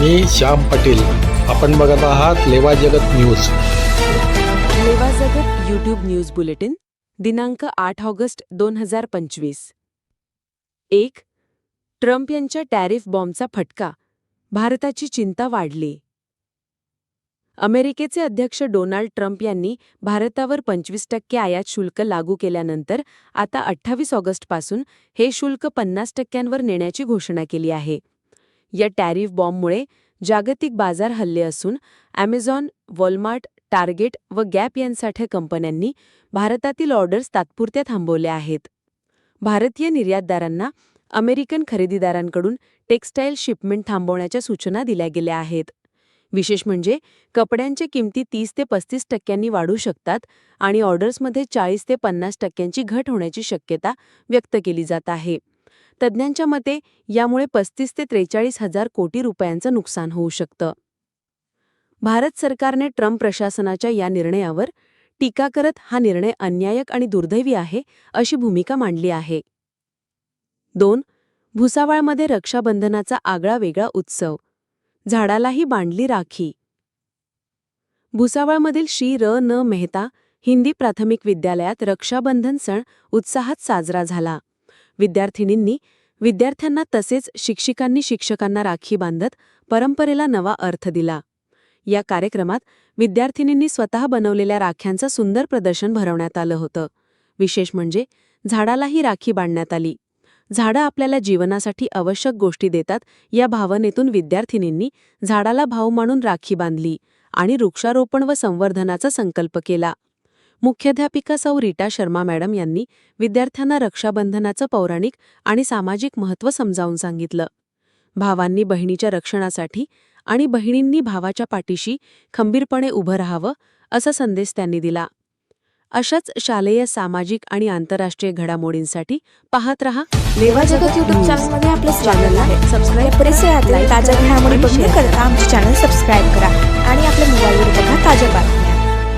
मी श्याम पाटील. आपण बघत आहात लेवा जगत न्यूज. लेवा जगत यूट्यूब न्यूज बुलेटिन दिनांक आठ ऑगस्ट दोन हजार पंचवीस. एक ट्रम्प यांच्या टॅरिफ बॉम्बचा फटका. भारताची चिंता वाढली. अमेरिकेचे अध्यक्ष डोनाल्ड ट्रम्प यांनी भारतावर पंचवीस टक्के आयात शुल्क लागू केल्यानंतर आता अठ्ठावीस ऑगस्टपासून हे शुल्क पन्नास टक्क्यांवर नेण्याची घोषणा केली आहे. या टॅरिफ बॉम्बमुळे जागतिक बाजार हल्ले असून ॲमेझॉन वॉलमार्ट टार्गेट व गॅप यांसारख्या कंपन्यांनी भारतातील ऑर्डर्स तात्पुरत्या थांबवल्या आहेत. भारतीय निर्यातदारांना अमेरिकन खरेदीदारांकडून टेक्स्टाईल शिपमेंट थांबवण्याच्या सूचना दिल्या गेल्या आहेत. विशेष म्हणजे कपड्यांच्या किमती तीस ते पस्तीस टक्क्यांनी वाढू शकतात आणि ऑर्डर्समध्ये चाळीस ते पन्नास टक्क्यांची घट होण्याची शक्यता व्यक्त केली जात आहे. तज्ज्ञांच्या मते यामुळे पस्तीस ते त्रेचाळीस हजार कोटी रुपयांचं नुकसान होऊ शकतं. भारत सरकारने ट्रम्प प्रशासनाच्या या निर्णयावर टीका करत हा निर्णय अन्यायक आणि दुर्दैवी आहे अशी भूमिका मांडली आहे. दोन भुसावळमध्ये रक्षाबंधनाचा आगळा वेगळा उत्सव. झाडालाही बांधली राखी. भुसावळमधील श्री र न मेहता हिंदी प्राथमिक विद्यालयात रक्षाबंधन सण उत्साहात साजरा झाला. विद्यार्थिनींनी विद्यार्थ्यांना तसेच शिक्षिकांनी शिक्षकांना राखी बांधत परंपरेला नवा अर्थ दिला. या कार्यक्रमात विद्यार्थिनींनी स्वतः बनवलेल्या राख्यांचं सुंदर प्रदर्शन भरवण्यात आलं होतं. विशेष म्हणजे झाडालाही राखी बांधण्यात आली. झाडं आपल्याला जीवनासाठी आवश्यक गोष्टी देतात या भावनेतून विद्यार्थिनींनी झाडाला भाव मानून राखी बांधली आणि वृक्षारोपण व संवर्धनाचा संकल्प केला. मुख्याध्यापिका सौ रीटा शर्मा मॅडम यांनी विद्यार्थ्यांना रक्षाबंधनाचं पौराणिक आणि सामाजिक महत्त्व समजावून सांगितलं. भावांनी बहिणीच्या रक्षणासाठी आणि बहिणींनी भावाच्या पाठीशी खंबीरपणे उभं राहावं असा संदेश त्यांनी दिला. अशाच शालेय सामाजिक आणि आंतरराष्ट्रीय घडामोडींसाठी पाहत रहा. लेवा जगत युट्यूब चॅनलमध्ये आपलं स्वागत चॅनलला आहे सबस्क्राईब ताज्या घडामोडी बघण्याकरता करा. आमचे चॅनल सबस्क्राईब करा. आणि आपल्या मोबाईल